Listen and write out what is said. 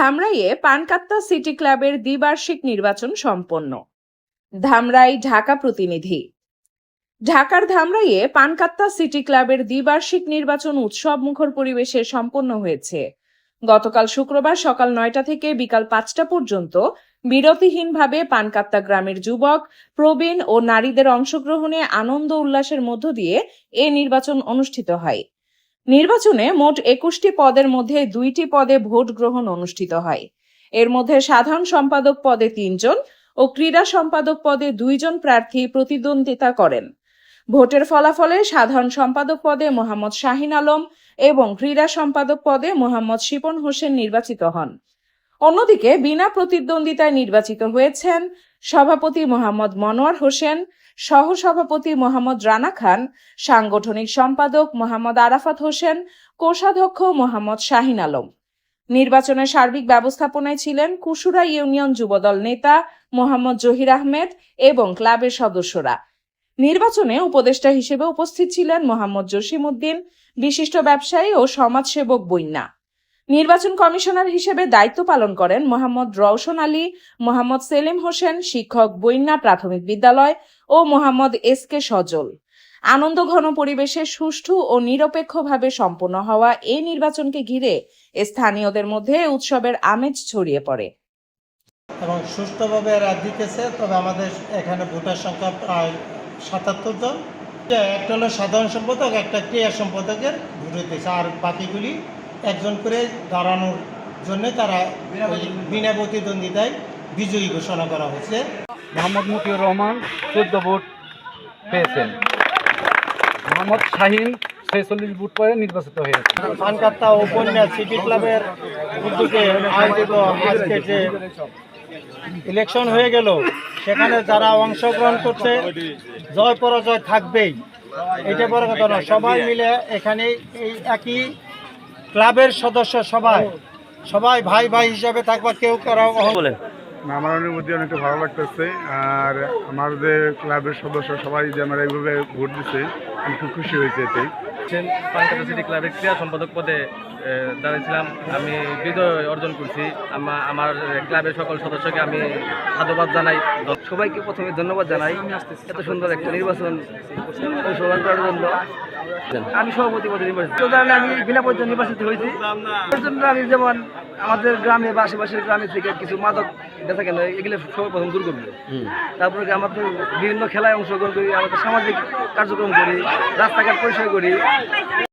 ধামরাইয়ে পানকাত্তা city ক্লাবের দ্বিবার্ষিক নির্বাচন সম্পন্ন। ধামরাই ঢাকা প্রতিনিধি। ঢাকার ধামরাইয়ে পানকাত্তা সিটি ক্লাবের দ্বিবার্ষিক নির্বাচন উৎসব মুখর পরিবেশে সম্পন্ন হয়েছে। গতকাল শুক্রবার সকাল নয়টা থেকে বিকাল পাঁচটা পর্যন্ত বিরতিহীনভাবে পানকাত্তা গ্রামের যুবক, প্রবীণ ও নারীদের অংশগ্রহণে আনন্দ উল্লাসের মধ্য দিয়ে এ নির্বাচন অনুষ্ঠিত হয়। নির্বাচনে মোট একুশটি পদের মধ্যে দুইটি পদে ভোট গ্রহণ অনুষ্ঠিত হয়। এর মধ্যে সাধারণ সম্পাদক পদে তিনজন ও ক্রীড়া সম্পাদক পদে দুইজন প্রার্থী প্রতিদ্বন্দ্বিতা করেন। ভোটের ফলাফলে সাধারণ সম্পাদক পদে মোহাম্মদ শাহিন আলম এবং ক্রীড়া সম্পাদক পদে মোহাম্মদ শিপন হোসেন নির্বাচিত হন। অন্যদিকে বিনা প্রতিদ্বন্দ্বিতায় নির্বাচিত হয়েছেন সভাপতি মোহাম্মদ মনোয়ার হোসেন সহসভাপতি মোহাম্মদ রানা খান, সাংগঠনিক সম্পাদক মোহাম্মদ আরাফাত হোসেন, কোষাধ্যক্ষ মোহাম্মদ শাহিন আলম। নির্বাচনের সার্বিক ব্যবস্থাপনায় ছিলেন কুশুরা ইউনিয়ন যুবদল নেতা মোহাম্মদ জহির আহমেদ এবং ক্লাবের সদস্যরা। নির্বাচনে উপদেষ্টা হিসেবে উপস্থিত ছিলেন মোহাম্মদ জসিম উদ্দিন বিশিষ্ট ব্যবসায়ী ও সমাজসেবক বৈন্যা নির্বাচন কমিশনার হিসেবে দায়িত্ব পালন করেন মোহাম্মদ রওশন আলী, মোহাম্মদ সেলিম হোসেন, শিক্ষক বৈন্যা প্রাথমিক বিদ্যালয় ও মোহাম্মদ এস কে সজল। আনন্দ ঘন পরিবেশে সুষ্ঠু ও নিরপেক্ষভাবে সম্পন্ন হওয়া এই নির্বাচনকে ঘিরে স্থানীয়দের মধ্যে উৎসবের আমেজ ছড়িয়ে পড়ে। এবং সুষ্ঠুভাবে এরা দিতেছে, তবে আমাদের এখানে ভোটার সংখ্যা প্রায় সাতাত্তর জন। একটা হলো সাধারণ সম্পাদক, একটা ক্রিয়া সম্পাদকের ভোট হইতেছে আর বাকিগুলি একজন করে দাঁড়ানোর জন্য তারা ওই বিনা প্রতিদ্বন্দ্বিতায় বিজয়ী ঘোষণা করা হয়েছে মোহাম্মদ মতিউর রহমান চোদ্দ ভোট পেয়েছেন। মোহাম্মদ শাহিন ছেচল্লিশ ভোট পরে নির্বাচিত হয়েছে পানকাত্তা উপন্যাস সিটি ক্লাবের উদ্যোগে আয়োজিত আজকে যে ইলেকশন হয়ে গেল সেখানে যারা অংশগ্রহণ করছে জয় পরাজয় থাকবেই। এটা বড় কথা না সবাই মিলে এখানে এই একই ক্লাবের সদস্য সবাই। সবাই ভাই ভাই হিসাবে থাকবা কেউ কারও অহং- না, আমার অনুভূতি অনেকটা ভালো লাগতেছে। আর আমার যে ক্লাবের সদস্য সবাই যে আমার এইভাবে ভোট দিচ্ছে আমি খুব খুশি হয়েছে এতে পানকাটা সিটি ক্লাবের ক্রীড়া সম্পাদক পদে দাঁড়িয়েছিলাম আমি বিজয় অর্জন করছি। আমা- আমার ক্লাবের সকল সদস্যকে আমি সাধুবাদ জানাই। সবাইকে প্রথমে ধন্যবাদ জানাই। এত সুন্দর একটা নির্বাচন অংশগ্রহণ করার জন্য। আমি সভাপতি পদে নির্বাচিত। কারণে আমি বিনা পর্যন্ত নির্বাচিত হয়েছি। পর্যন্ত আমি যেমন আমাদের গ্রামে বা আশেপাশের গ্রামে থেকে কিছু মাদক বেচা কেন এগুলো সর্বপ্রথম দূর করবে। তারপরে কি আমাদের বিভিন্ন খেলায় অংশগ্রহণ করি আমাদের সামাজিক কার্যক্রম করি রাস্তাঘাট পরিষ্কার করি।